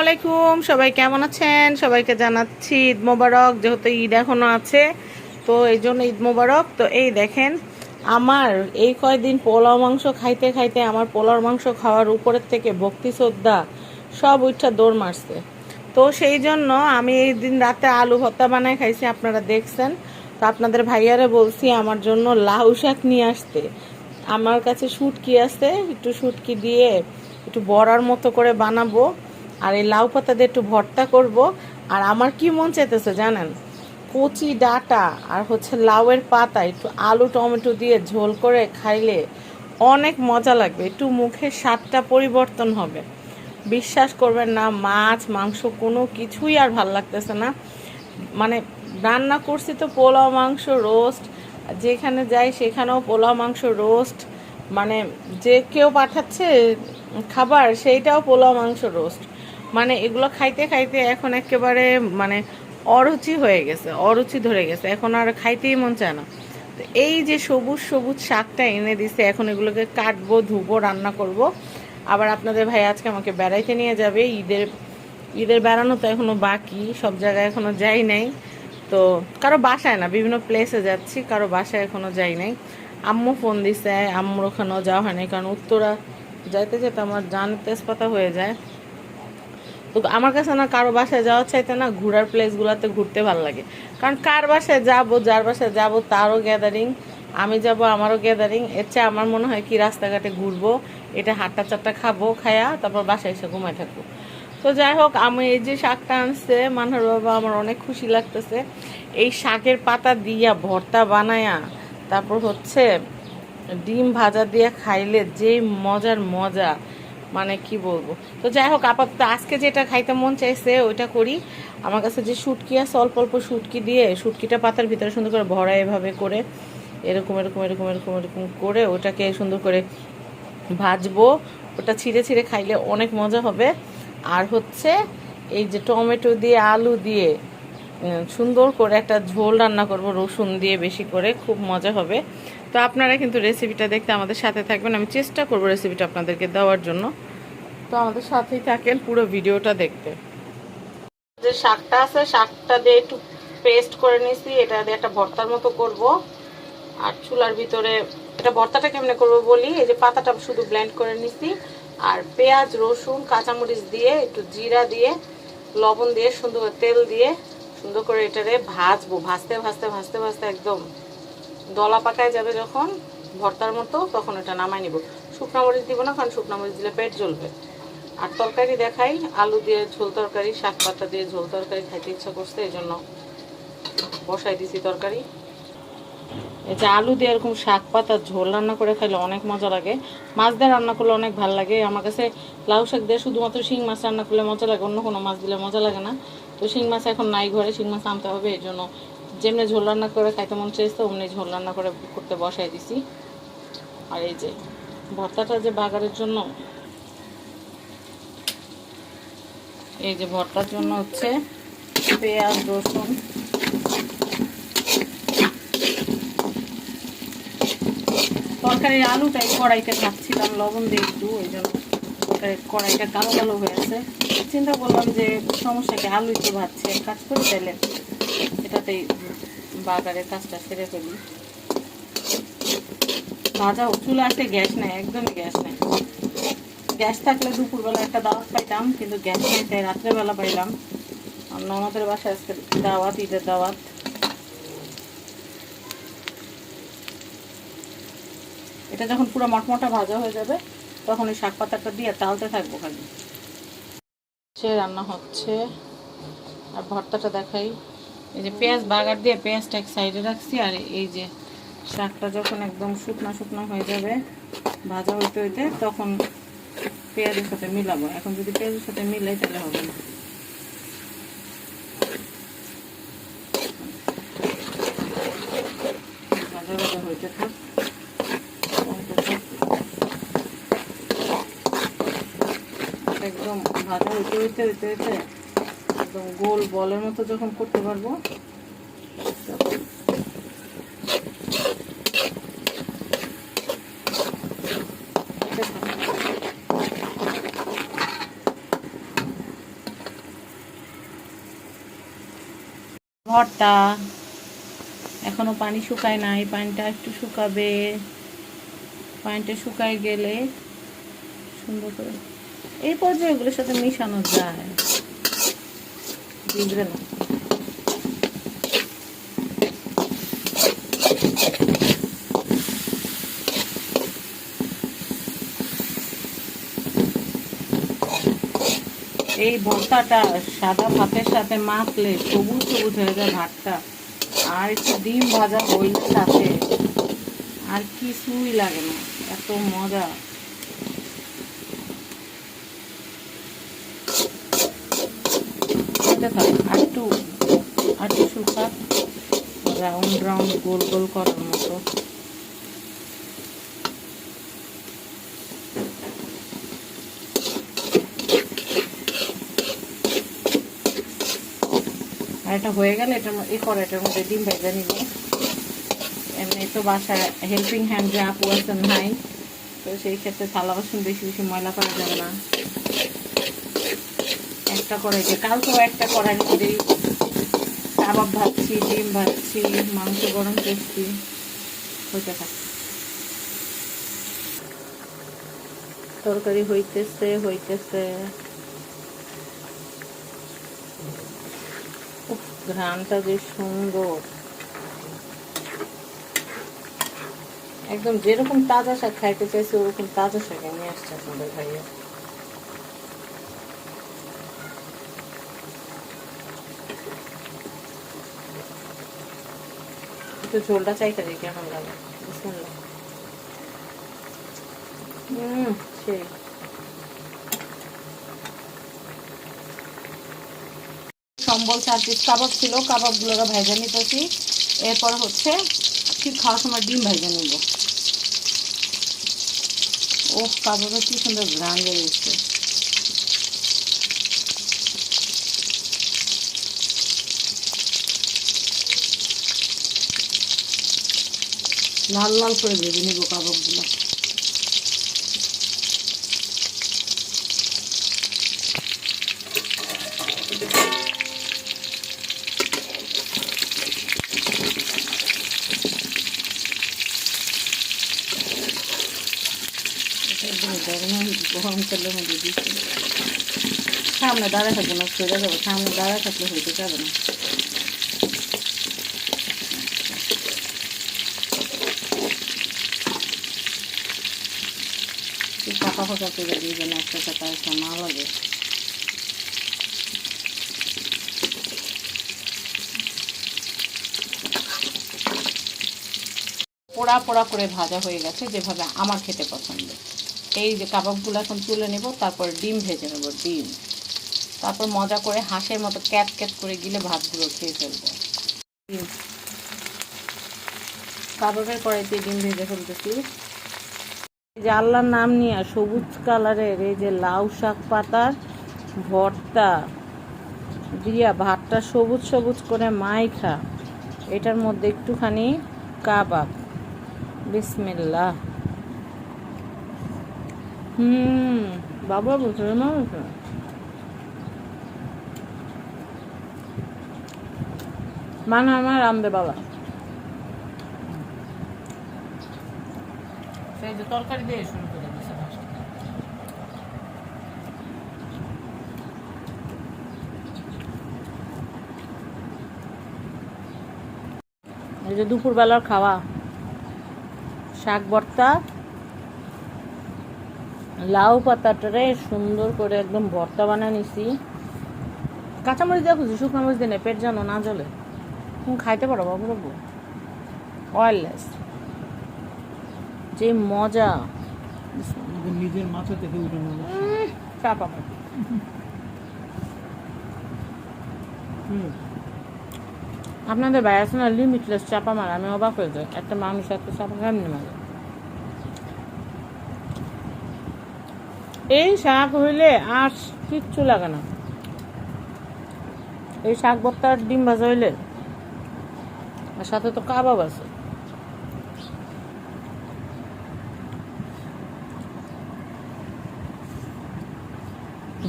আলাইকুম, সবাই কেমন আছেন? সবাইকে জানাচ্ছি ঈদ মোবারক, যেহেতু ঈদ এখনও আছে, তো এই জন্য ঈদ মোবারক। তো এই দেখেন, আমার এই কয়দিন পোলাও মাংস খাইতে খাইতে আমার পোলাও মাংস খাওয়ার উপরের থেকে ভক্তি শ্রদ্ধা সব উঠা দৌড় মারছে। তো সেই জন্য আমি এই দিন রাতে আলু ভর্তা বানায় খাইছি, আপনারা দেখছেন। তো আপনাদের ভাইয়ারে বলছি, আমার জন্য লাউ শাক নিয়ে আসতে। আমার কাছে শুটকি আছে, একটু শুটকি দিয়ে একটু বড়ার মতো করে বানাবো। আর এই লাউ পাতা দিয়ে একটু ভর্তা করব। আর আমার কি মন চাইতেছে জানেন? কচি ডাটা আর হচ্ছে লাউয়ের পাতা, একটু আলু, টমেটো দিয়ে ঝোল করে খাইলে অনেক মজা লাগবে। একটু মুখের স্বাদটা পরিবর্তন হবে। বিশ্বাস করবেন না, মাছ, মাংস কোনো কিছুই আর ভালো লাগতেছে না। মানে রান্না করছি তো পোলাও, মাংস, রোস্ট। যেখানে যাই সেখানেও পোলাও, মাংস, রোস্ট। মানে যে কেউ পাঠাচ্ছে খাবার, সেইটাও পোলাও, মাংস, রোস্ট। মানে এগুলো খাইতে খাইতে এখন একেবারে মানে অরুচি হয়ে গেছে, অরুচি ধরে গেছে। এখন আর খাইতেই মন চায় না। তো এই যে সবুজ সবুজ শাকটা এনে দিছে, এখন এগুলোকে কাটবো, ধুবো, রান্না করব। আবার আপনাদের ভাই আজকে আমাকে বেড়াইতে নিয়ে যাবে। ঈদের ঈদের বেড়ানো তো এখনও বাকি, সব জায়গায় এখনও যাই নাই। তো কারও বাসায় না, বিভিন্ন প্লেসে যাচ্ছি, কারও বাসায় এখনও যাই নাই। আম্মু ফোন দিছে, আম্মুর ওখানেও যাওয়া হয়নি, কারণ উত্তরা যাইতে যেতে আমার জান তেজপাতা হয়ে যায়। তো আমার কাছে না কারও বাসায় যাওয়ার চাইতে না ঘোরার প্লেসগুলোতে ঘুরতে ভালো লাগে। কারণ কার বাসায় যাব, যার বাসায় যাব, তারও গ্যাদারিং আমি যাব, আমারও গ্যাদারিং এর চেয়ে আমার মনে হয় কি রাস্তাঘাটে ঘুরবো, এটা হাট্টা চাট্টা খাব, খায়া তারপর বাসায় এসে ঘুমায় থাকব। তো যাই হোক, আমি এই যে শাকটা আনছে, মানহার বাবা, আমার অনেক খুশি লাগতেছে। এই শাকের পাতা দিয়া ভর্তা বানায়া, তারপর হচ্ছে ডিম ভাজা দিয়ে খাইলে যে মজার মজা। মানে কি বলব? তো যাই হোক আপাতত আজকে যেটা খাইতে মন চাইছে, ওইটা করি। আমার কাছে যে শুটকি আছে, অল্প অল্প শুটকি দিয়ে, শুটকিটা পাতার ভিতরে সুন্দর করে ভরা এভাবে করে, এরকম এরকম এরকম এরকম এরকম করে ওটাকে সুন্দর করে ভাজবো। ওটা ছিঁড়ে ছিঁড়ে খাইলে অনেক মজা হবে। আর হচ্ছে এই যে টমেটো দিয়ে, আলু দিয়ে সুন্দর করে একটা ঝোল রান্না করব, রসুন দিয়ে বেশি করে, খুব মজা হবে। তো আপনারা কিন্তু রেসিপিটা দেখতে আমাদের সাথে থাকবেন। আমি চেষ্টা করব রেসিপিটা আপনাদেরকে দেওয়ার জন্য। তো আমাদের সাথেই থাকেন পুরো ভিডিওটা দেখতে। যে শাকটা আছে, শাকটা দিয়ে একটু পেস্ট করে নিছি এটা দিয়ে একটা ভর্তার মতো করব। আর চুলার ভিতরে এটা ভর্তাটা কেমনে করব বলি? এই যে পাতাটা শুধু ব্লেন্ড করে নিছি আর পেঁয়াজ, রসুন, কাঁচামরিচ দিয়ে, একটু জিরা দিয়ে, লবণ দিয়ে, সুন্দর তেল দিয়ে, সুন্দর করে এটারে ভাজবো। ভাজতে ভাজতে ভাজতে ভাজতে একদম দলা পাকায় যাবে যখন ভর্তার মতো, তখন এটা নামাই নিব। শুকনো মরিচ দিব না, কারণ শুকনো মরিচ দিলে পেট জ্বলবে। আর তরকারি দেখাই, আলু দিয়ে ঝোল তরকারি, শাক পাতা দিয়ে ঝোল তরকারি খাইতে ইচ্ছা করছে এই জন্য বসাই দিছি তরকারি। এই যে আলু দিয়ে এরকম শাক পাতা, ঝোল রান্না করে খাইলে অনেক মজা লাগে। মাছ দিয়ে রান্না করলে অনেক ভালো লাগে। আমার কাছে লাউ শাক দিয়ে শুধুমাত্র শিং মাছ রান্না করলে মজা লাগে, অন্য কোনো মাছ দিলে মজা লাগে না। তো শিং মাছ এখন নাই ঘরে, শিং মাছ আনতে হবে এই জন্য যেমনি ঝোল রান্না করে খাইতে মন চাইছে, অমনি ঝোল রান্না করে করতে বসাই দিছি। আর এই যে ভর্তাটা যে বাগারের জন্য এই যে ভর্তার জন্য হচ্ছে পেঁয়াজ, রসুন। তরকারির আলুটাই কড়াইতে খাচ্ছিলাম লবণ দিয়ে একটু, ওই জন্য কড়াইটা কালো কালো হয়েছে চিন্তা করলাম যে সমস্যাকে আলু একটু ভাজছে, এক কাজ করে তাহলে এটাতেই বাগারের কাজটা সেরে ফেলি। ভাজা চুলে আসলে গ্যাস নেই, একদমই গ্যাস নেই। গ্যাস থাকলে দুপুরবেলা একটা দাওয়াত পাইতাম, কিন্তু গ্যাস নেই রাত্রেবেলা পাইলাম। আর ননদের বাসায় আজকে দাওয়াত, ঈদের দাওয়াত। এটা যখন পুরো মটমটা ভাজা হয়ে যাবে, তখন ওই শাক পাতাটা দিয়ে তালতে থাকব খালি। সে রান্না হচ্ছে। আর ভর্তাটা দেখাই। এই যে পেঁয়াজ বাগার দিয়ে পেঁয়াজটা এক সাইডে রাখছি, আর এই যে শাকটা যখন একদম শুকনো শুকনো হয়ে যাবে, ভাজা হইতে হইতে, তখন পেঁয়াজের সাথে মিলাবো। এখন যদি পেঁয়াজের সাথে মিলাই তাহলে হবে না। একদম ভাজা হইতে হইতে হইতে হইতে একদম গোল বলের মতো যখন করতে পারব ভর্তা। এখনও পানি শুকায় নাই পানিটা একটু শুকাবে। পানিটা শুকায় গেলে সুন্দর করে এই পর্যায়ে এগুলোর সাথে মিশানো যায়। না এই ভর্তাটা সাদা ভাতের সাথে মাখলে সবুজ সবুজ হয়ে যায় ভাতটা। আর একটু ডিম ভাজা হইলে সাথে আর কিছুই লাগে না, এত মজা। আর একটু আর একটু শুকা রাউন্ড রাউন্ড গোল গোল করার মতো আর এটা হয়ে গেলে এটা এই কড়াইটার মধ্যে ডিম ভেজে নিব। এমনি তো বাসায় হেল্পিং হ্যান্ড যে আপু আছেন নাই, তো সেই ক্ষেত্রে থালা বাসন বেশি বেশি ময়লা করা যাবে না। একটা কড়াইতে কালকেও একটা কড়াই মধ্যেই কাবাব ভাজছি, ডিম ভাজছি, মাংস গরম করছি, হইতে থাকে। তরকারি হইতেছে হইতেছে। ঘ্রাণটা যে সুন্দর। একদম যেরকম তাজা শাক খাইতে চাইছে, ওরকম তাজা শাক নিয়ে আসছে আপনাদের ভাইয়া ঝোলটা চাইতে দিই কেমন লাগে। হুম সেই। সম্বল চার পিস কাবাব ছিল কাবাবগুলোকে ভেজে নিতেছি। এরপর হচ্ছে ঠিক খাওয়ার সময় ডিম ভেজে নিব। ও কাবাবে কি সুন্দর ঘ্রাণ বেরিয়েছে। লাল লাল করে ভেজে নিব কাবাবগুলো। সামনে দাঁড়ায় থাকব না সরে যাব সামনে দাঁড়ায় থাকলে হইতে যাবে না ফাঁকা করে দিয়ে একটা চাকা একটা না লাগে পোড়া পোড়া করে ভাজা হয়ে গেছে, যেভাবে আমার খেতে পছন্দ। এই যে কাবাবগুলো এখন তুলে নেব, তারপর ডিম ভেজে নেব, ডিম। তারপর মজা করে হাঁসের মতো ক্যাট ক্যাট করে গিলে ভাতগুলো খেয়ে ফেলব। কাবাবের কড়াইতে ডিম ভেজে ফেলতেছি। যে আল্লাহর নাম নিয়ে সবুজ কালারের এই যে লাউ শাক পাতার ভর্তা। দিয়া ভাতটা সবুজ সবুজ করে মাইখা। এটার মধ্যে একটুখানি কাবাব। বিসমিল্লাহ। হুম বাবা বলছে মা বলছে মানে আমার রামদে বাবা। সেই যে তরকারি দিয়ে শুরু করে এই যে দুপুরবেলার খাওয়া শাক ভর্তা লাউ পাতাটারে সুন্দর করে একদম ভর্তা বানিয়ে নিছি। কাঁচামরিচ দেখো শুকনো মরিচ দিনে পেট যেন না জলে তুমি খাইতে পারো বাবু বাবু। অয়েললেস যে মজা। নিজের মাথা থেকে উঠে চাপা আপনাদের ভাই আছে না লিমিটলেস চাপা মারা আমি অবাক হয়ে যাই। একটা মানুষ এত চাপা কেমনি মারে? এই শাক হইলে আর কিচ্ছু লাগে না। এই শাক ভর্তার ডিম ভাজা হইলে আর সাথে তো কাবাব আছে।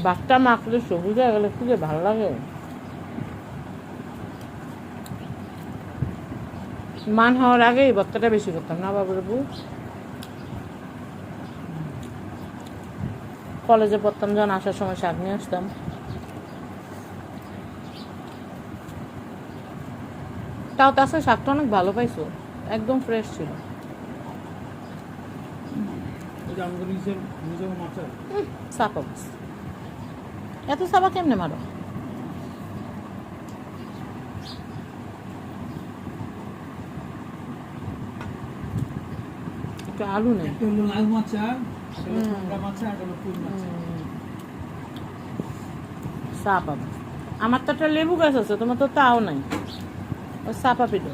বাচ্চা মাখলে সবুজ হয়ে গেলে যে ভালো লাগে। মান হওয়ার আগে এই ভর্তাটা বেশি করতাম না বাবু কলেজে পড়তাম যখন আসার সময় শাক নিয়ে আসতাম। তাও তাছাড়া শাকটা অনেক ভালো পাইছো একদম ফ্রেশ ছিল। চাপা এত চাপা কেমনে মারো? একটু আলু নেই। লাল মাছা আমার তো একটা লেবু গাছ আছে তোমার তো তাও নাই। চাপা পিঠো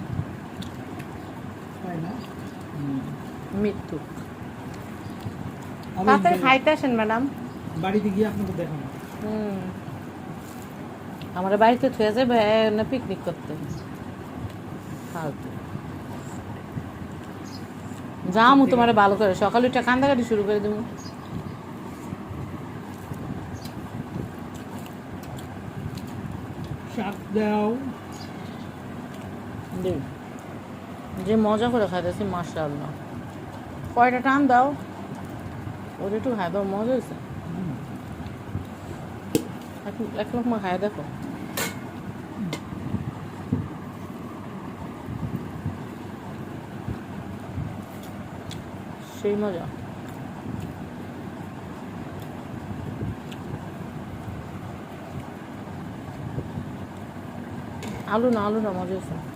তাই মৃত্যু। তাড়াতাড়ি খাইতে আসেন ম্যাডাম। বাড়িতে গিয়ে আপনাকে দেখাবো। হুম। আমার বাড়িতে থুয়ে যাবে পিকনিক করতে। যাও তোমার ভালো করে। সকালে উঠে কান্দাকাটি শুরু করে দেবো যে মজা করে খাইতেছি মাসা আল্লাহ কয়টা টান দাও? ওটা একটু খাই দাও মজা হয়েছে এক- এক লোক মা খাই দেখো। সেই মজা। আলু না আলু না মজা হয়েছে।